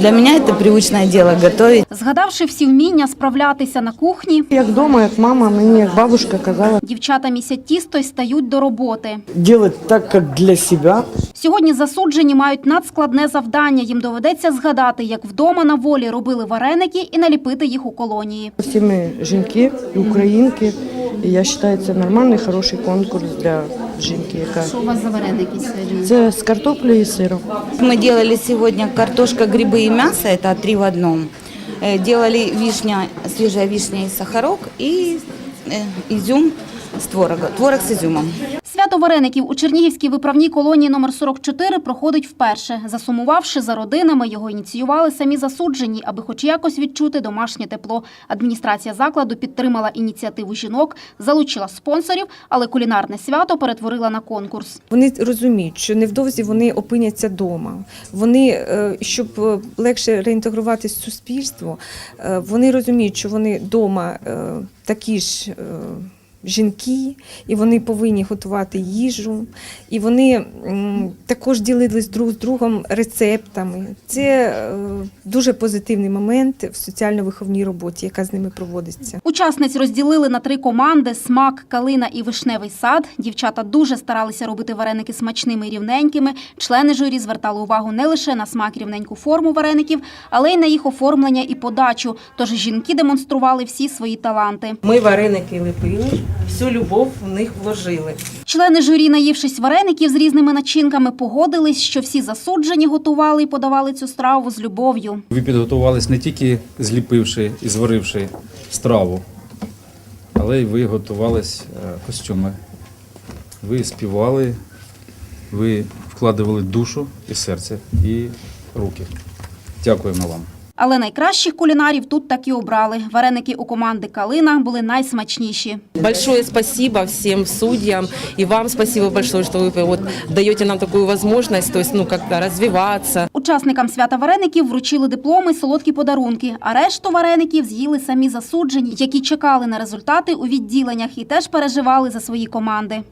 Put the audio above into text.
Для мене це привычное діло готувати. Згадавши всі вміння справлятися на кухні, Як вдома, як мама, мені як бабушка казала, дівчата місять тісто й стають до роботи. делать так, як для себя. Сьогодні засуджені мають надскладне завдання. Їм доведеться згадати, як вдома на волі робили вареники і наліпити їх у колонії. Всі ми жінки, українки. І я вважаю, це нормальний, хороший конкурс для жінки, яка у вас за вареники сьогодні? це з картоплею і сиром. Мы делали сегодня картошка, грибы и мясо, это три в одном. Э, Делали вишня, свежая вишня и сахарок и э, изюм с творога, творог с изюмом. Свято вареників у Чернігівській виправній колонії номер 44 проходить вперше. Засумувавши за родинами, його ініціювали самі засуджені, аби хоч якось відчути домашнє тепло. Адміністрація закладу підтримала ініціативу жінок, залучила спонсорів, але кулінарне свято перетворила на конкурс. Вони розуміють, що невдовзі вони опиняться вдома. Вони, е, щоб е, легше реінтегруватися в суспільство, е, вони розуміють, що вони вдома такі ж. Жінки, і вони повинні готувати їжу, і вони також ділились друг з другом рецептами. Це е, дуже позитивний момент в соціально-виховній роботі, яка з ними проводиться. Учасниць розділили на три команди: смак, калина і вишневий сад. Дівчата дуже старалися робити вареники смачними і рівненькими. Члени журі звертали увагу не лише на смак рівненьку форму вареників, але й на їх оформлення і подачу. Тож жінки демонстрували всі свої таланти. Ми вареники лепили, всю любов в них вложили. Члени журі, наївшись вареників з різними начинками, погодились, що всі засуджені готували і подавали цю страву з любов'ю. Ви підготувались не тільки зліпивши і зваривши страву, але й ви готувались е, костюми. Ви співали, ви вкладували душу і серце, і руки. Дякуємо вам. Але найкращих кулінарів тут так і обрали. Вареники у команди Калина були найсмачніші. Большое спасибо всем судьям и вам спасибо большое, что вы вот даете нам такую возможность, то есть ну как-то развиваться. Учасникам свята вареників вручили дипломи солодкі подарунки, а решту вареників з'їли самі засуджені, які чекали на результати у відділеннях і теж переживали за свої команди.